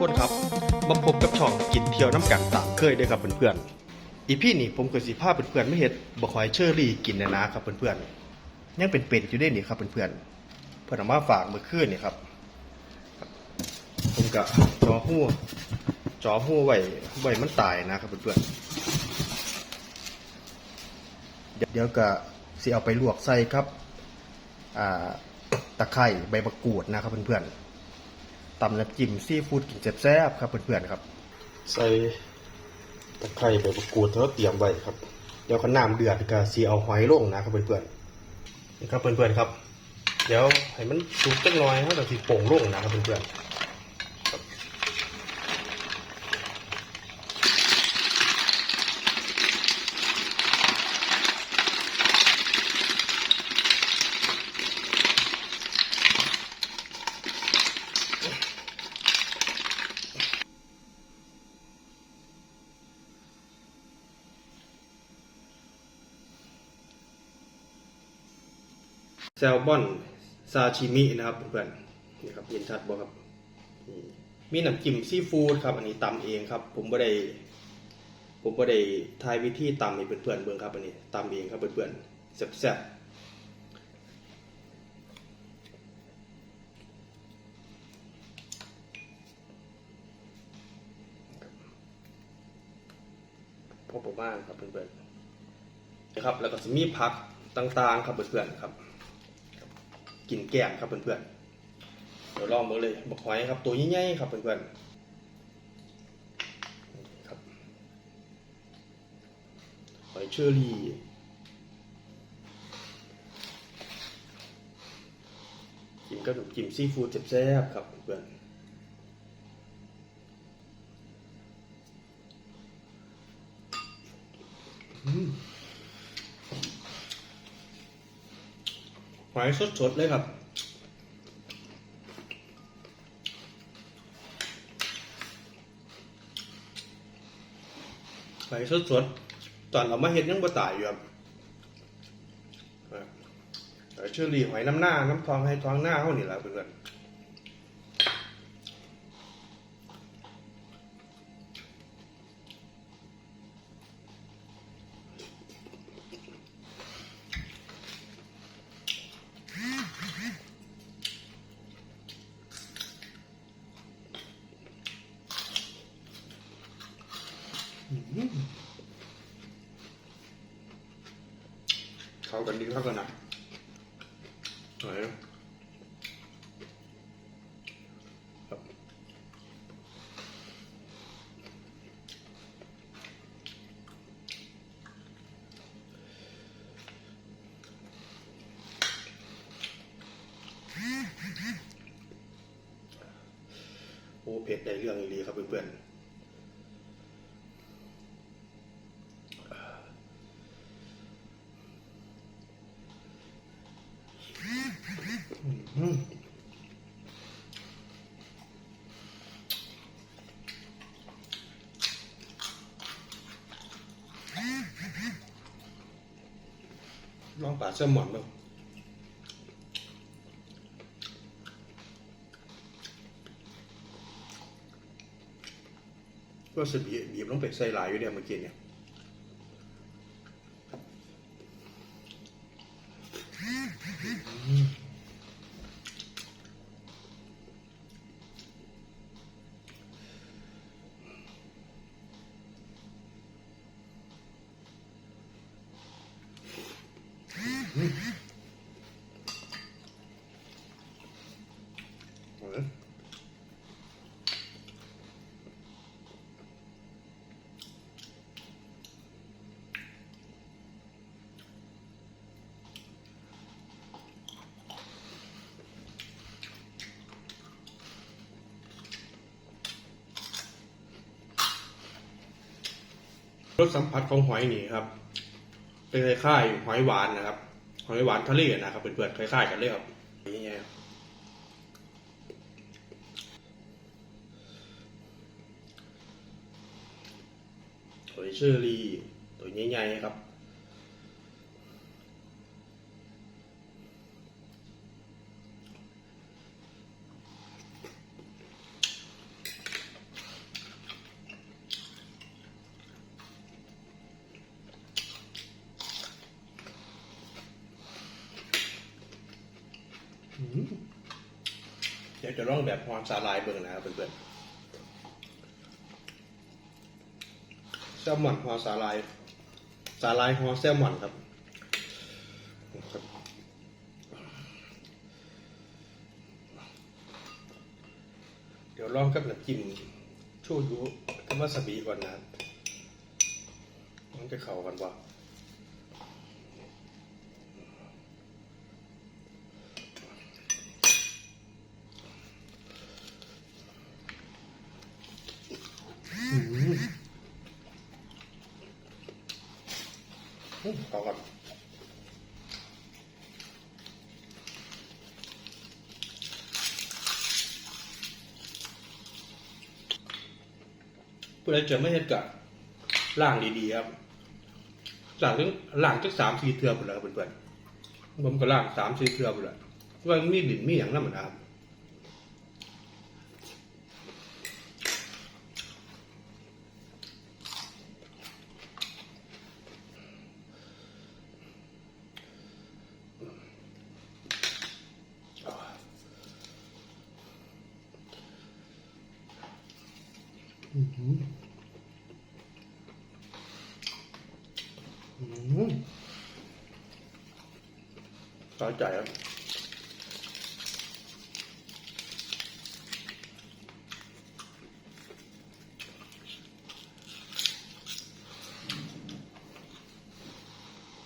พื่อนคนครับมาพบกับช่องกินเที่ยวน้ำกันตามเคยด้อครับเพื่อนๆอีพี่นี่ผมก็สิพาเพื่อนๆไม่เฮ็ดบ่หอยเชอรี่กินแน่นะครับเพื่อนๆยังเป็นเป็ดอยู่ได้นี่ครับเพื่อนๆเพื่อนเอามาฝากเมื่อคืนนี่ครับ ผมก็จอหู้จอหู้ไว้ไว้มันตายนะครับเพื่อนๆเดี๋ยวเดี๋ยวก็สิเอาไปลวกใส่ครับ อ่าตะไคร้ใบมะกรูดนะครับเพื่อนๆ ตำน้ำจิ้มซีฟู้ดกินแซ่บๆครับเพื่อนๆครับ ใส่ตะไคร้ใบมะกรูดที่เราเตรียมไว้ครับ เดี๋ยวก็น้ำเดือดก็สีเอาหอยลงนะครับเพื่อนๆนี่ครับเพื่อนๆครับ เดี๋ยวให้มันสุกจังหน่อยให้เราสีโป่งลงนะครับเพื่อนๆ แซลมอนซาชิมินะครับเพื่อนๆนี่ครับเห็นชัดบ่ครับมีน้ำจิ้มซีฟู้ดครับ อันนี้ตำเองครับ ผมบ่ได้ผมบ่ได้ทายวิธีตำให้เพื่อนๆเบิ่งครับอันนี้ตำเองครับเพื่อนๆแซ่บๆพอประมาณครับเพื่อนๆนะครับแล้วก็จะมีผักต่างๆครับเพื่อนๆครับ กินแก้มครับเพื่อนๆเดี๋ยวลองมาเลยบักหอยครับ ตัวใหญ่ๆครับเพื่อนๆครับหอยเชอรี่กินกับน้ำจิ้มซีฟู้ดแซ่บๆครับเพื่อนๆอืม หอยสดๆเลยครับ หอยสดๆ ตอนเรามาเห็นยังบ่ตายอยู่ครับอะหอยเชอรี่หอยน้ำหน้า น้ำทองให้ทองหน้าเขานี่แหละเพื่อน เข้ากันดีเข้ากันนะหอยครับโอ้เผ็ดได้เรื่องอีหลีครับเพื่อนๆ ลองปลาแซลมอนบ้างก็สบีบบีบลงไปใส่ลายอยู่เนี่ยเมื่อกี้เนี่ย รสสัมผัสของหอยนี่ครับ เป็นคล้ายๆหอยหวานนะครับ หอยหวานทะเลนะครับเพื่อนๆคล้ายๆกันเลยครับนี่ไงหอยเชอรี่ตัวใหญ่ๆครับ ดี๋ยวจะลองแบบความสาลายเบิ่งนะครับเพื่อนๆแซลมอนฮอสาลาย สาลายฮอแซลมอนครับเดี๋ยวลองกับน้ำจิ้มโชยุกับวาซาบิก่อนนะมันจะเข้ากันวะ อืมเข้ากันเพื่อจะไม่เห็นกับล่างดีๆครับล่างถึงล่างจักสามสี่เทือหมดแล้วครับเพื่อนๆผมก็ล่างสามสี่เทือหมดแล้วว่ามันมีดินมีอย่างนั้นเหมือนกันครับ อืมอืม ต่อใจครับ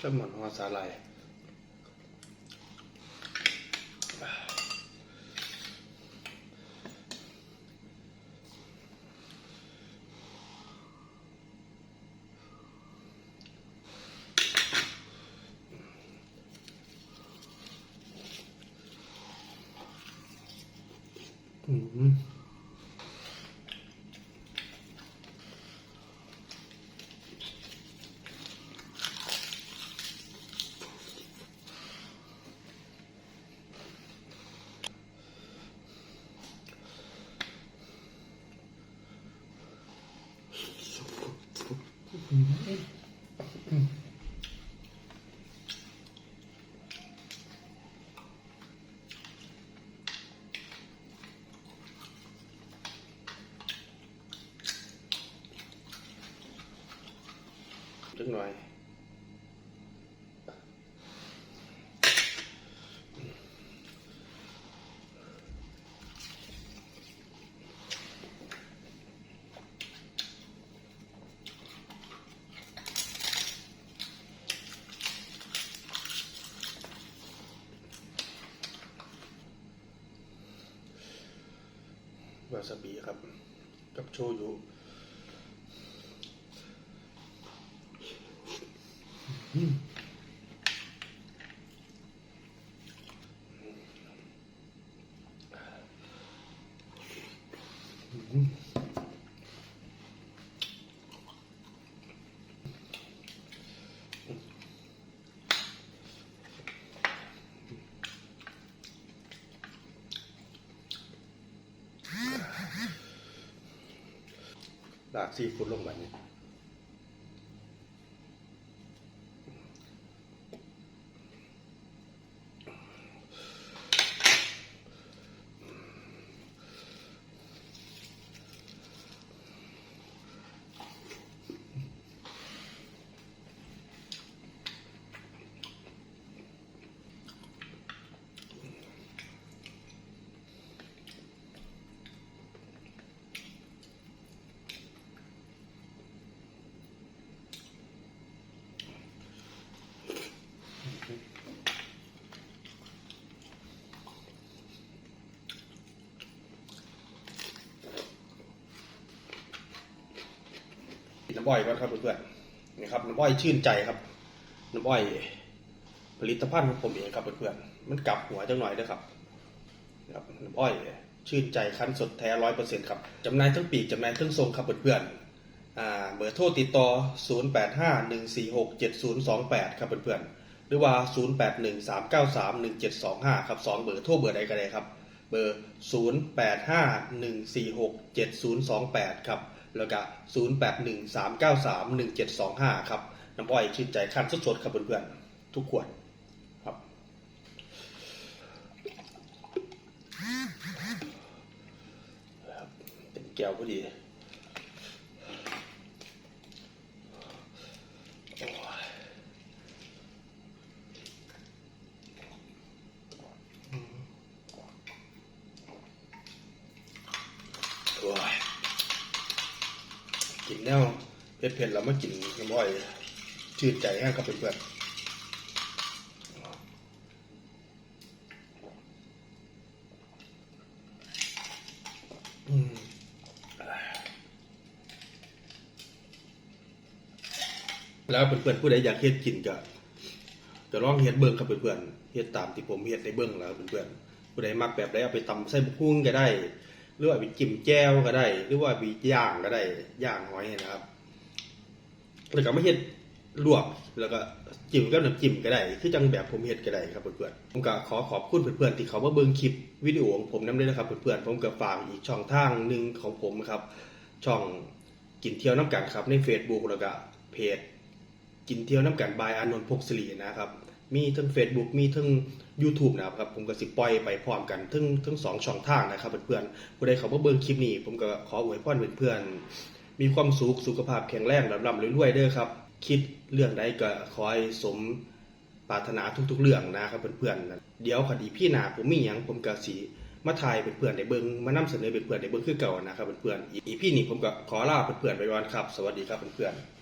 จะหมอนหัวสาลาย อืม น่อย วาซาบิครับ กับโชยุ ดากซีฟู้ดลงไปนี่ น้ำอ้อยก่อนครับเพื่อนๆนี่ครับน้ำอ้อยชื่นใจครับ น้ำอ้อย ผลิตภัณฑ์ของผมเองครับเพื่อนๆมันกลับหัวจังหน่อยด้วยครับนะครับน้ำอ้อยชื่นใจคั้นสดแท้ร้อยเปอร์เซ็นต์ครับจำหน่ายทั้งปีกจำหน่ายทั้งทรงครับเพื่อนๆอ่าเบอร์โทรติดต่อ 0 8 5 1 4 6 7 0 2 8 ครับเพื่อนๆหรือว่า 0 8 1 3 9 3 1 7 2 5 ครับสองเบอร์โทรเบอร์ใดก็ได้ครับ เบอร์ 0 8 5 1 4 6 7 0 2 8 ครับ แล้วก็ศูนย์แปดหนึ่งสามเก้าสามหนึ่งเจ็ดสองห้าครับน้ำอ้อยชื่นใจคันสดๆครับเพื่อนๆทุกขวดครับ เป็นแก้วพอดี กินแนวเผ็ดๆแล้วมากินน้ำอ้อยชื่นใจแห้งกับเพื่อนแล้วเพื่อนๆผู้ใดอยากเฮ็ดกินก็ก็ลองเฮ็ดเบิ่งครับเพื่อนๆเฮ็ดตามที่ผมเฮ็ดในเบิ่งแล้วเพื่อนๆผู้ใดมักแบบใดเอาไปตำใส่บุกฮุ้งก็ได้ รือว่าไปจิ้มแจ่วก็ได้ หรือว่าไปย่างก็ได้ย่างหอยนะครับแล้วก็ไมาเฮ็ดลวกแล้วก็จิ้มกับน้ำจิ้มก็ได้ คือจังแบบผมเฮ็ดก็ได้ครับเพื่อนๆผมก็ขอขอบคุณเพื่อนๆที่เขามาเบิ่งคลิปวิดีโอของผมนำด้วยนะครับเพื่อนๆผมก็ฝากอีกช่องทางหนึ่งของผมครับ ช่องกินเที่ยวน้ำกันครับใน Facebook แล้วก็เพจกินเที่ยวน้ำกันบายอานนท์พกศรินะครับ มีทั้ง Facebook มีทั้ง YouTube นะครับผมก็สิปล่อยไปพร้อมกันทั้งทั้งสองช่องทางนะครับเพื่อนๆผู้ใดเขามาเบิ่งคลิปนี้ ผมก็ขออวยพรเพื่อนๆมีความสุขสุขภาพแข็งแรงร่ำๆรวยๆเด้อครับ คิดเรื่องใดก็ขอให้สมปรารถนาทุกๆเรื่องนะครับเพื่อนๆเดี๋ยวคดีพี่นาผมมีหยังผมก็สิมาถ่ายเพื่อนๆได้เบิ่งมานำเสนอเพื่อนๆได้เบิ่งคือเก่านะครับเพื่อนๆอีพี่นี้ผมก็ขอลาเพื่อนๆไปก่อนครับ สวัสดีครับเพื่อนๆ